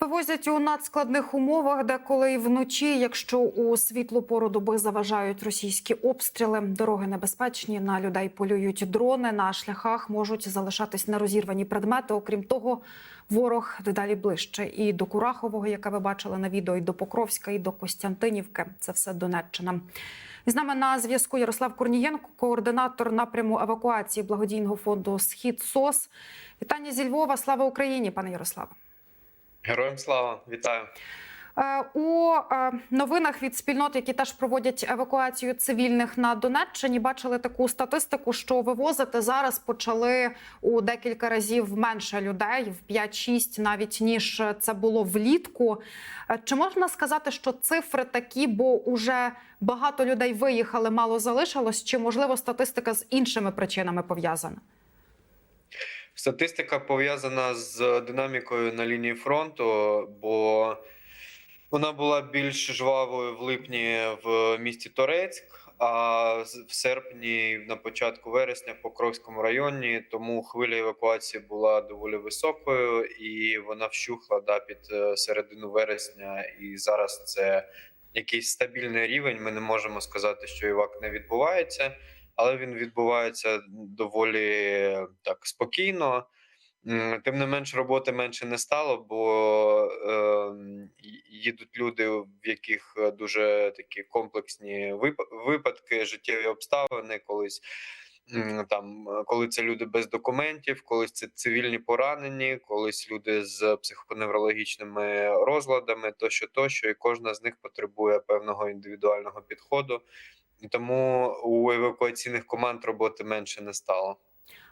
Вивозять у надскладних умовах, де коли вночі, якщо у світлу пору доби заважають російські обстріли, дороги небезпечні, на людей полюють дрони, на шляхах можуть залишатись нерозірвані предмети. Окрім того, ворог дедалі ближче і до Курахового, яке ви бачили на відео, і до Покровська, і до Костянтинівки. Це все Донеччина. З нами на зв'язку Ярослав Корнієнко, координатор напряму евакуації благодійного фонду Схід СОС. Вітання зі Львова. Слава Україні, пане Ярославе. Героям слава, вітаю. Е, У е, новинах від спільнот, які теж проводять евакуацію цивільних на Донеччині, бачили таку статистику, що вивозити зараз почали у декілька разів менше людей, в 5-6 навіть ніж це було влітку. Е, Чи можна сказати, що цифри такі, бо уже багато людей виїхали, мало залишилось? Чи можливо статистика з іншими причинами пов'язана? Статистика пов'язана з динамікою на лінії фронту, бо вона була більш жвавою в липні в місті Торецьк, а в серпні, на початку вересня, в Покровському районі. Тому хвиля евакуації була доволі високою, і вона вщухла да, під е, середину вересня. І зараз це якийсь стабільний рівень. Ми не можемо сказати, що івак не відбувається. Але він відбувається доволі так спокійно. Тим не менш, роботи менше не стало, бо е, їдуть люди, в яких е, дуже такі комплексні вип- випадки, життєві обставини, колись там, коли це люди без документів, колись це цивільні поранені, колись люди з психоневрологічними розладами, тощо, тощо, і кожна з них потребує певного індивідуального підходу. І тому у евакуаційних команд роботи менше не стало.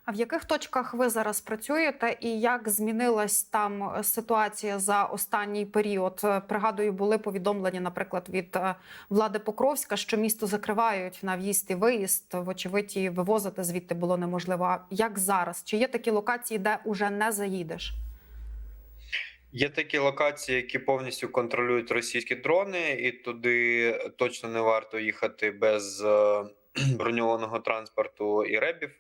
А в яких точках ви зараз працюєте, і як змінилась там е, ситуація за останній період? Е, Пригадую, були повідомлення, наприклад, від е, влади Покровська, що місто закривають на в'їзд і виїзд. Вочевидь, вивозити звідти було неможливо. А як зараз? Чи є такі локації, де уже не заїдеш? Є такі локації, які повністю контролюють російські дрони, і туди точно не варто їхати без е, броньованого транспорту і ребів.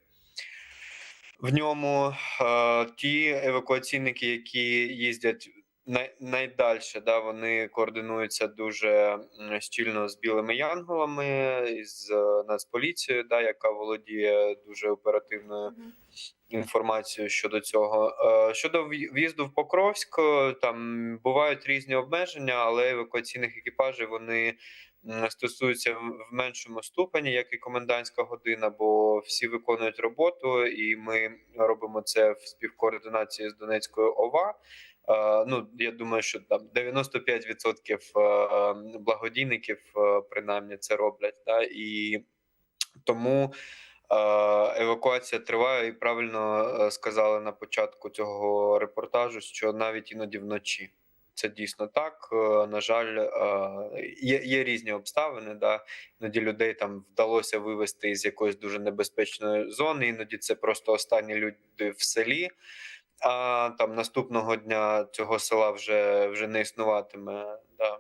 В ньому е, ті евакуаційники, які їздять най, найдальше, да, вони координуються дуже щільно з білими янголами, з е, Нацполіцією, да, яка володіє дуже оперативною інформацію щодо цього. Е, Щодо в'їзду в Покровськ, е, там бувають різні обмеження, але евакуаційних екіпажів вони стосуються в меншому ступені, як і комендантська година, бо всі виконують роботу, і ми робимо це в співкоординації з Донецькою ОВА. Е, Ну, я думаю, що там 95% е, благодійників е, принаймні це роблять. Да? І тому Евакуація триває, і правильно сказали на початку цього репортажу, що навіть іноді вночі. Це дійсно так. На жаль, є, є різні обставини. Да? Іноді людей там вдалося вивезти із якоїсь дуже небезпечної зони. Іноді це просто останні люди в селі. А там наступного дня цього села вже, вже не існуватиме. Да?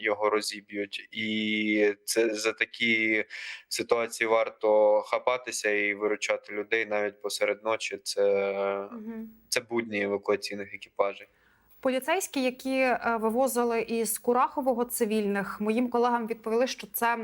Його розіб'ють, і це за такі ситуації варто хапатися і виручати людей навіть посеред ночі. Це, це будні евакуаційних екіпажів. Поліцейські, які е, вивозили із Курахового цивільних, моїм колегам відповіли, що це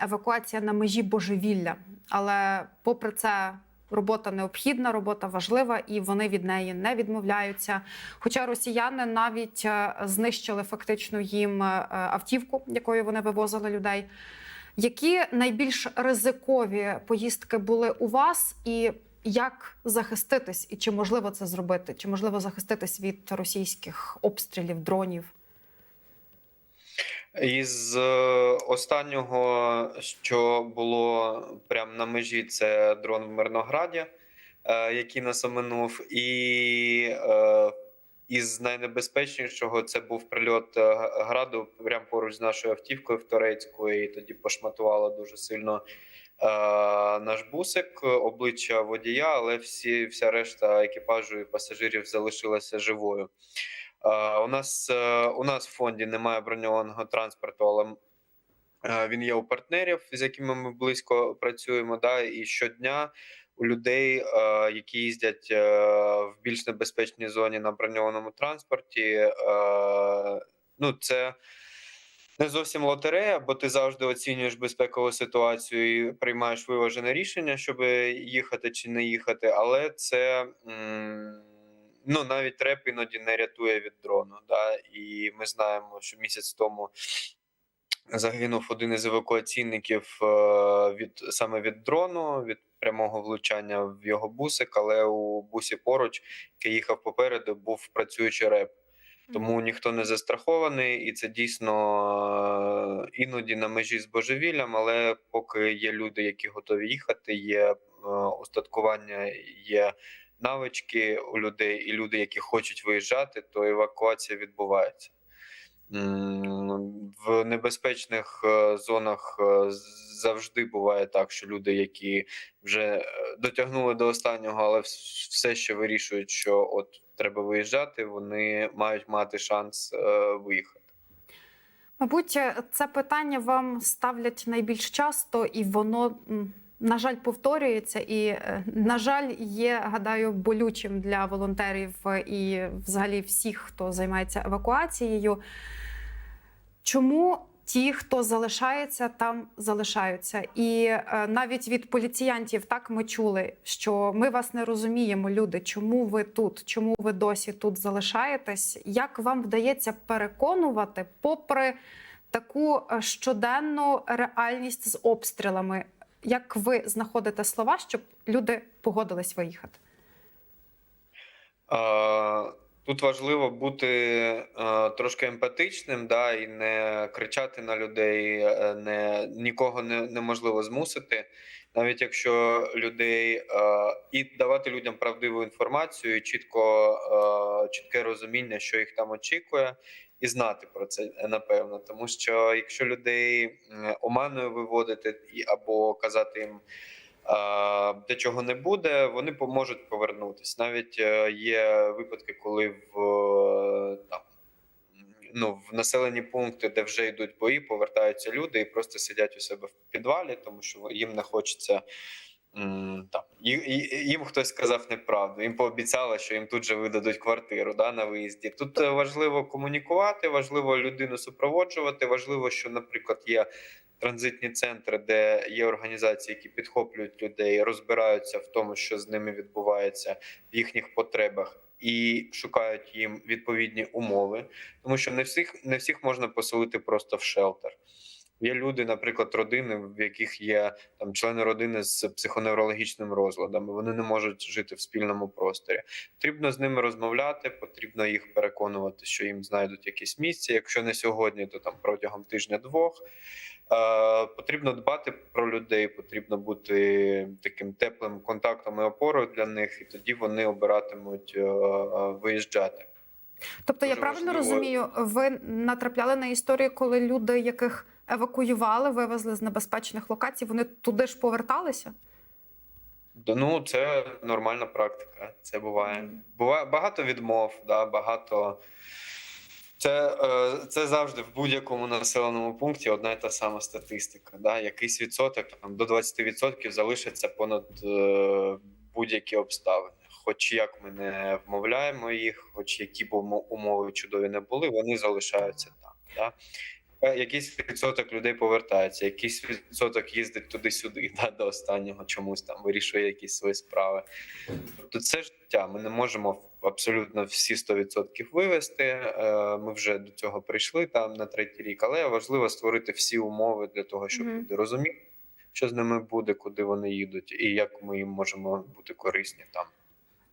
евакуація на межі божевілля. Але попри це робота необхідна, робота важлива, і вони від неї не відмовляються. Хоча росіяни навіть е, знищили фактично їм е, автівку, якою вони вивозили людей. Які найбільш ризикові поїздки були у вас, і як захиститись, і чи можливо це зробити? Чи можливо захиститись від російських обстрілів, дронів? Із е, останнього, що було прямо на межі, це дрон в Мирнограді, е, який нас оминув, і е, із найнебезпечнішого це був прильот граду прямо поруч з нашою автівкою в Торецьку, і тоді пошматувало дуже сильно наш бусик, обличчя водія, але всі, вся решта екіпажу і пасажирів залишилася живою. Е, У нас е, у нас в фонді немає броньованого транспорту, але е, він є у партнерів, з якими ми близько працюємо. Да, і щодня у людей, які їздять в більш небезпечній зоні на броньованому транспорті. Ну, це не зовсім лотерея, бо ти завжди оцінюєш безпекову ситуацію і приймаєш виважене рішення, щоб їхати чи не їхати. Але це м, ну навіть реп іноді не рятує від дрону. Да? І ми знаємо, що місяць тому загинув один із евакуаційників е, від саме від дрону, від прямого влучання в його бусик, але у бусі поруч, який їхав попереду, був працюючий реп. Тому ніхто не застрахований, і це дійсно е, іноді на межі з божевіллям. Але поки є люди, які готові їхати, є е, устаткування, є навички у людей, і люди, які хочуть виїжджати, то евакуація відбувається. В небезпечних е, зонах е, завжди буває так, що люди, які вже е, дотягнули до останнього, але все ще вирішують, що от треба виїжджати, вони мають мати шанс виїхати. Мабуть, це питання вам ставлять найбільш часто, і воно, на жаль, повторюється. І, е, на жаль, є, гадаю, болючим для волонтерів е, і взагалі всіх, хто займається евакуацією. Чому ті, хто залишається, там залишаються? І е, навіть від поліціянтів так ми чули, що ми вас не розуміємо, люди. Чому ви тут? Чому ви досі тут залишаєтесь? Як вам вдається переконувати, попри таку щоденну реальність з обстрілами? Як ви знаходите слова, щоб люди погодились виїхати? Тут важливо бути трошки емпатичним, да, і не кричати на людей, е, не, нікого не, неможливо змусити, навіть якщо людей і давати людям правдиву інформацію, і чітко, е, чітке розуміння, що їх там очікує, і знати про це напевно. Тому що якщо людей оманою виводити або казати їм. Де чого не буде, вони поможуть повернутися. Навіть е, є випадки, коли в е, там ну в населені пункти, де вже йдуть бої, повертаються люди і просто сидять у себе в підвалі, тому що їм не хочеться. Там їм хтось сказав неправду. Їм пообіцяли, що їм тут же видадуть квартиру да, на виїзді. Тут е, важливо комунікувати, важливо людину супроводжувати. Важливо, що, наприклад, є транзитні центри, де є організації, які підхоплюють людей, розбираються в тому, що з ними відбувається в їхніх потребах, і шукають їм відповідні умови, тому що не всіх не всіх можна поселити просто в шелтер. Є люди, наприклад, родини, в яких є там члени родини з психоневрологічним розладом. Вони не можуть жити в спільному просторі. Потрібно з ними розмовляти, потрібно їх переконувати, що їм знайдуть якесь місце. Якщо не сьогодні, то там протягом тижня-двох. Е, Потрібно дбати про людей, потрібно бути таким теплим контактом і опорою для них, і тоді вони обиратимуть е, е, виїжджати. Тобто, я правильно важливо. розумію, ви натрапляли на історії, коли люди, яких евакуювали, вивезли з небезпечних локацій, вони туди ж поверталися? Ну, це нормальна практика. Це буває. Буває багато відмов, да, багато. Це, е, це завжди в будь-якому населеному пункті одна і та сама статистика. Да? Якийсь відсоток там, до 20% залишиться понад е, будь-які обставини. Хоч як ми не вмовляємо їх, хоч які б умови чудові не були, вони залишаються там. Да? Е, Якийсь відсоток людей повертається, якийсь відсоток їздить туди-сюди, да, до останнього чомусь там вирішує якісь свої справи. Тобто це життя. Ми не можемо абсолютно всі 100% вивести. Е, Ми вже до цього прийшли там на третій рік, але важливо створити всі умови для того, щоб люди розуміли, що з ними буде, куди вони їдуть, і як ми їм можемо бути корисні там.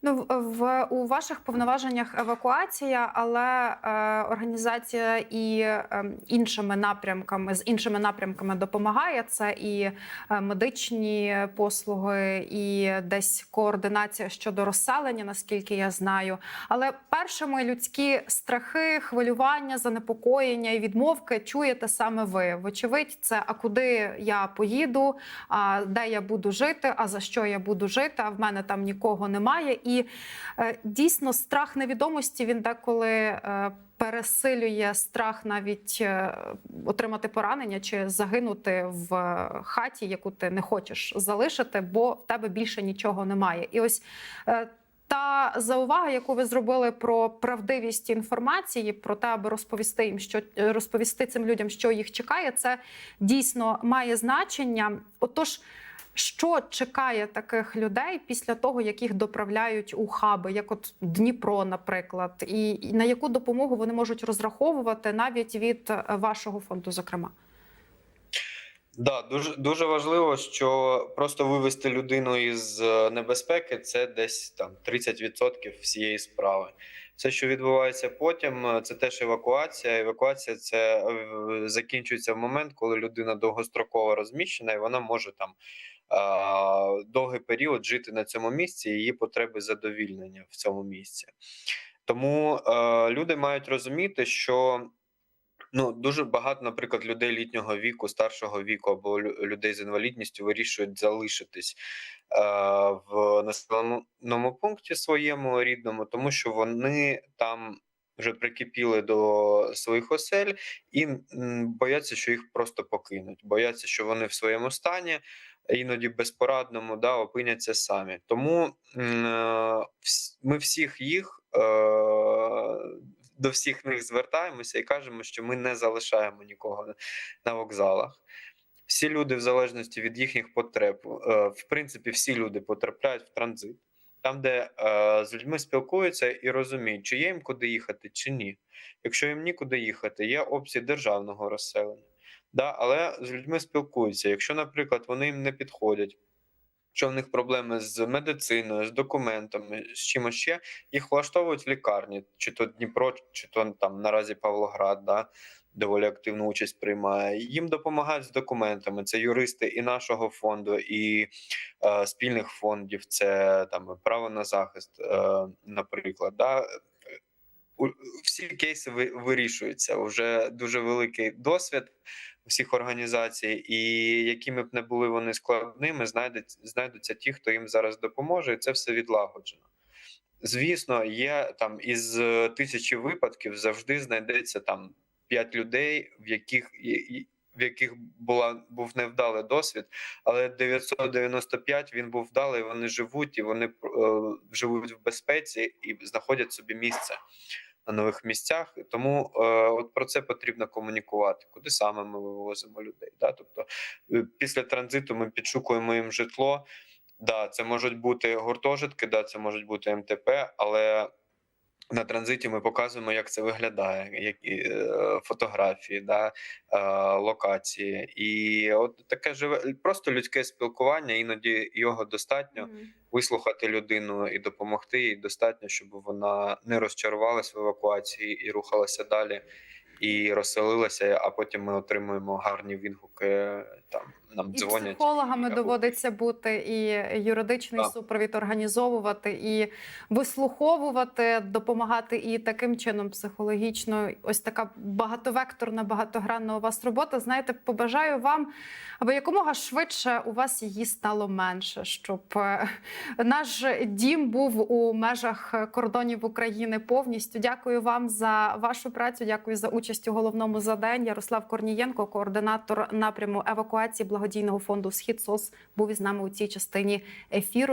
Ну, в, у ваших повноваженнях евакуація, але е, організація і е, іншими напрямками з іншими напрямками допомагає. Це і е, медичні послуги, і десь координація щодо розселення, наскільки я знаю. Але першими людські страхи, хвилювання, занепокоєння і відмовки чуєте саме ви. Вочевидь, це а куди я поїду, а де я буду жити, а за що я буду жити? А в мене там нікого немає. І е, дійсно страх невідомості він деколи е, пересилює страх навіть е, отримати поранення чи загинути в хаті, яку ти не хочеш залишити, бо в тебе більше нічого немає. І ось та заувага, яку ви зробили про правдивість інформації, про те, аби розповісти їм, що розповісти цим людям, що їх чекає, це дійсно має значення. Отож. Що чекає таких людей після того, як їх доправляють у хаби, як от Дніпро, наприклад, і на яку допомогу вони можуть розраховувати навіть від е, вашого фонду, зокрема? Да, дуже дуже важливо, що просто вивести людину із е, небезпеки це десь там 30% всієї справи. Все, що відбувається потім, е, це теж евакуація. Евакуація це закінчується в момент, коли людина довгостроково розміщена, і вона може там довгий період жити на цьому місці. Її потреби задовільнення в цьому місці. Тому е, люди мають розуміти, що Ну, дуже багато, наприклад, людей літнього віку, старшого віку або лю- людей з інвалідністю вирішують залишитись е, в населеному пункті своєму рідному, тому що вони там вже прикипіли до своїх осель і бояться, що їх просто покинуть. Бояться, що вони в своєму стані, іноді безпорадному, да, опиняться самі. Тому е, ми всіх їх. Е, до всіх них звертаємося і кажемо, що ми не залишаємо нікого на- вокзалах. Всі люди, в залежності від їхніх потреб, е, в принципі, всі люди потрапляють в транзит, там, де з людьми спілкуються і розуміють, чи є їм куди їхати, чи ні. Якщо їм нікуди їхати, є опції державного розселення. Да, але з людьми спілкуються. Якщо, наприклад, вони їм не підходять, що в них проблеми з медициною, з документами, з чимось ще, їх влаштовують в лікарні, чи то Дніпро, чи то там наразі Павлоград, да, доволі активну участь приймає. Їм допомагають з документами. Це юристи і нашого фонду, і е, спільних фондів. Це там право на захист, е, наприклад. Да. Всі кейси ви- вирішуються. Вже дуже великий досвід всіх організацій, і якими б не були вони складними, знайдуть, знайдуться ті, хто їм зараз допоможе, і це все відлагоджено. Звісно, є там із е, тисячі випадків завжди знайдеться там п'ять людей, в яких в яких була був невдалий досвід, але 995 він був вдалий. Вони живуть і вони е, живуть в безпеці і знаходять собі місце на нових місцях. Тому е, от про це потрібно комунікувати. Куди саме ми вивозимо людей? Да? Тобто, е, після транзиту ми підшукуємо їм житло. Да, це можуть бути гуртожитки, да, це можуть бути МТП, але на транзиті ми показуємо, як це виглядає, які е, фотографії, да, е, локації. І от таке живе просто людське спілкування, іноді його достатньо вислухати людину і допомогти їй достатньо, щоб вона не розчарувалась в евакуації і рухалася далі, і розселилася. А потім ми отримуємо гарні відгуки. Там нам І дзвонять. психологами і- доводиться бути, і юридичний Так. супровід організовувати, і вислуховувати, допомагати і таким чином психологічно. Ось така багатовекторна, багатогранна у вас робота. Знаєте, побажаю вам, аби якомога швидше у вас її стало менше, щоб е, наш дім був у межах кордонів України повністю. Дякую вам за вашу працю. Дякую за участь у головному заданні. Ярослав Корнієнко, координатор напряму евакуації благодійного фонду Схід СОС, був із нами у цій частині ефіру.